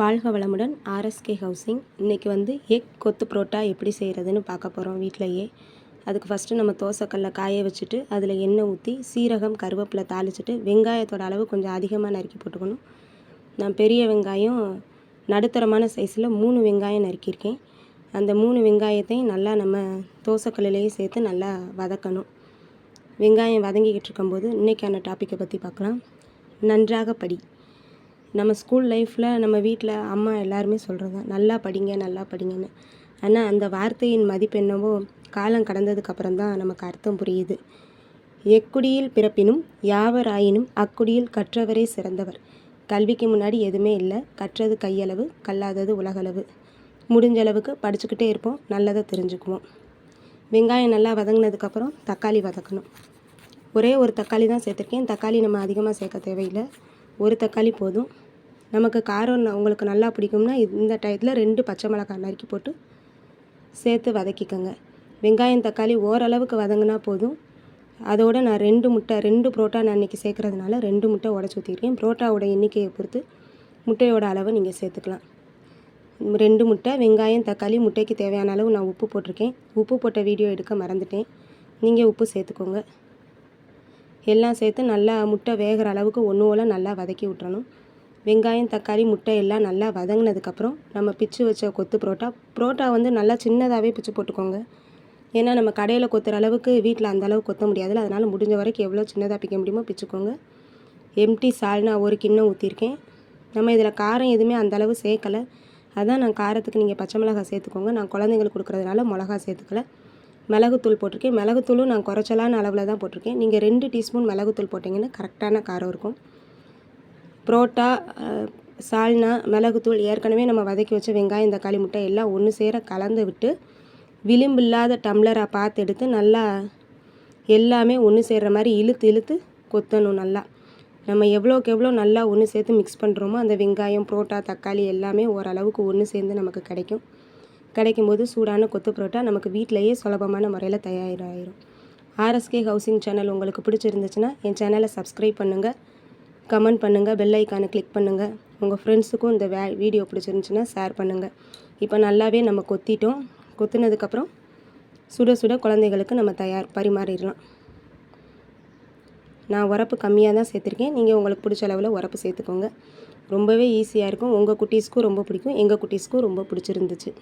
வாழ்க வளமுடன் RSK housing. இன்றைக்கி வந்து எக் கொத்து புரோட்டா எப்படி செய்கிறதுன்னு பார்க்க போகிறோம் வீட்டிலையே அதுக்கு ஃபஸ்ட்டு நம்ம தோசைக்கல்ல காய வச்சுட்டு அதில் எண்ணெய் ஊற்றி சீரகம் கருவேப்பிலை தாளிச்சிட்டு வெங்காயத்தோட அளவு கொஞ்சம் அதிகமாக நறுக்கி போட்டுக்கணும். நான் பெரிய வெங்காயம் நடுத்தரமான சைஸில் மூணு வெங்காயம் நறுக்கியிருக்கேன். அந்த மூணு வெங்காயத்தையும் நல்லா நம்ம தோசைக்கல்லையே சேர்த்து நல்லா வதக்கணும். வெங்காயம் வதங்கிக்கிட்டு இருக்கும்போது இன்றைக்கான டாப்பிக்கை பற்றி பார்க்கலாம். நன்றாக படி. நம்ம ஸ்கூல் லைஃப்பில் நம்ம வீட்டில் அம்மா எல்லாருமே சொல்கிறது தான். நல்லா படிங்க நல்லா படிங்கன்னு. ஆனால் அந்த வார்த்தையின் மதிப்பு என்னவோ காலம் கடந்ததுக்கப்புறம் தான் நமக்கு அர்த்தம் புரியுது. எக்குடியில் பிறப்பினும் யாவராயினும் அக்குடியில் கற்றவரே சிறந்தவர். கல்விக்கு முன்னாடி எதுவுமே இல்லை. கற்றது கையளவு கல்லாதது உலகளவு. முடிஞ்ச அளவுக்கு படிச்சுக்கிட்டே இருப்போம். நல்லதை தெரிஞ்சுக்குவோம். வெங்காயம் நல்லா வதங்கினதுக்கப்புறம் தக்காளி வதக்கணும். ஒரே ஒரு தக்காளி தான் சேர்த்துருக்கேன். தக்காளி நம்ம அதிகமாக சேர்க்க தேவையில்லை. ஒரு தக்காளி போதும். நமக்கு காரம் உங்களுக்கு நல்லா பிடிக்கும்னா இந்த டயத்தில் ரெண்டு பச்சை மிளகாய் நறுக்கி போட்டு சேர்த்து வதக்கிக்கோங்க. வெங்காயம் தக்காளி ஓரளவுக்கு வதங்கினா போதும். அதோட நான் ரெண்டு முட்டை ரெண்டு புரோட்டா நான் இன்றைக்கி சேர்க்குறதுனால ரெண்டு முட்டை உடச்சி ஊற்றிருக்கேன் புரோட்டாவோட எண்ணிக்கையை பொறுத்து முட்டையோட அளவை நீங்கள் சேர்த்துக்கலாம். ரெண்டு முட்டை வெங்காயம் தக்காளி முட்டைக்கு தேவையான அளவு நான் உப்பு போட்டிருக்கேன். உப்பு போட்ட வீடியோ எடுக்க மறந்துட்டேன். நீங்கள் உப்பு சேர்த்துக்கோங்க. எல்லாம் சேர்த்து நல்லா முட்டை வேகிற அளவுக்கு ஒன்று ஓல நல்லா வதக்கி விட்டுறணும். வெங்காயம் தக்காளி முட்டை எல்லாம் நல்லா வதங்கினதுக்கப்புறம் நம்ம பிச்சு வச்ச கொத்து புரோட்டா. புரோட்டா வந்து நல்லா சின்னதாகவே பிச்சு போட்டுக்கோங்க. ஏன்னா நம்ம கடையில் கொத்துற அளவுக்கு வீட்டில் அந்த அளவுக்கு கொத்த முடியாதுல்ல. அதனால் முடிஞ்ச வரைக்கும் எவ்வளோ சின்னதாக பிக்க முடியுமோ பிச்சுக்கோங்க. எம்டி சால்னா ஒரு கிண்ணம் ஊற்றிருக்கேன் நம்ம இதில் காரம் எதுவுமே அந்தளவு சேர்க்கலை. அதான் நான் காரத்துக்கு நீங்கள் பச்சை மிளகாய் சேர்த்துக்கோங்க. நான் குழந்தைங்களுக்கு கொடுக்குறதுனால மிளகா சேர்த்துக்கல. மிளகுத்தூள் போட்டிருக்கேன். மிளகுத்தூளும் நான் குறைச்சலான அளவில் தான் போட்டிருக்கேன். நீங்கள் ரெண்டு டீஸ்பூன் மிளகுத்தூள் போட்டிங்கன்னா கரெக்டான காரம் இருக்கும். புரோட்டா சால்னா மிளகுத்தூள் ஏற்கனவே நம்ம வதக்கி வச்ச வெங்காயம் தக்காளி முட்டை எல்லாம் ஒன்று சேர கலந்து விட்டு விளிம்பு இல்லாத டம்ளராக பார்த்து எடுத்து நல்லா எல்லாமே ஒன்று சேர்கிற மாதிரி இழுத்து இழுத்து கொத்தணும் நல்லா. நம்ம எவ்வளோக்கு எவ்வளோ நல்லா ஒன்று சேர்த்து மிக்ஸ் பண்ணுறோமோ அந்த வெங்காயம் புரோட்டா தக்காளி எல்லாமே ஓரளவுக்கு ஒன்று சேர்ந்து நமக்கு கிடைக்கும். கிடைக்கும் போது சூடான கொத்து புரோட்டா நமக்கு வீட்டிலையே சுலபமான முறையில் தயாராகிடும் ஆர்எஸ்கே ஹவுசிங் சேனல் உங்களுக்கு பிடிச்சிருந்துச்சுன்னா என் சேனலை சப்ஸ்கிரைப் பண்ணுங்கள் கமெண்ட் பண்ணுங்கள் பெல் ஐக்கானை கிளிக் பண்ணுங்கள் உங்கள் ஃப்ரெண்ட்ஸுக்கும் இந்த வே வீடியோ பிடிச்சிருந்துச்சுன்னா ஷேர் பண்ணுங்கள் இப்போ நல்லாவே நம்ம கொத்திட்டோம். கொத்துனதுக்கப்புறம் சுட சுட குழந்தைகளுக்கு நம்ம தயார் பரிமாறிடலாம். நான் உரப்பு கம்மியாக தான் சேர்த்துருக்கேன். நீங்கள் உங்களுக்கு பிடிச்ச அளவில் உரப்பு சேர்த்துக்கோங்க. ரொம்பவே ஈஸியாக இருக்கும். உங்கள் குட்டீஸ்க்கும் ரொம்ப பிடிக்கும். எங்கள் குட்டீஸ்க்கும் ரொம்ப பிடிச்சிருந்துச்சு.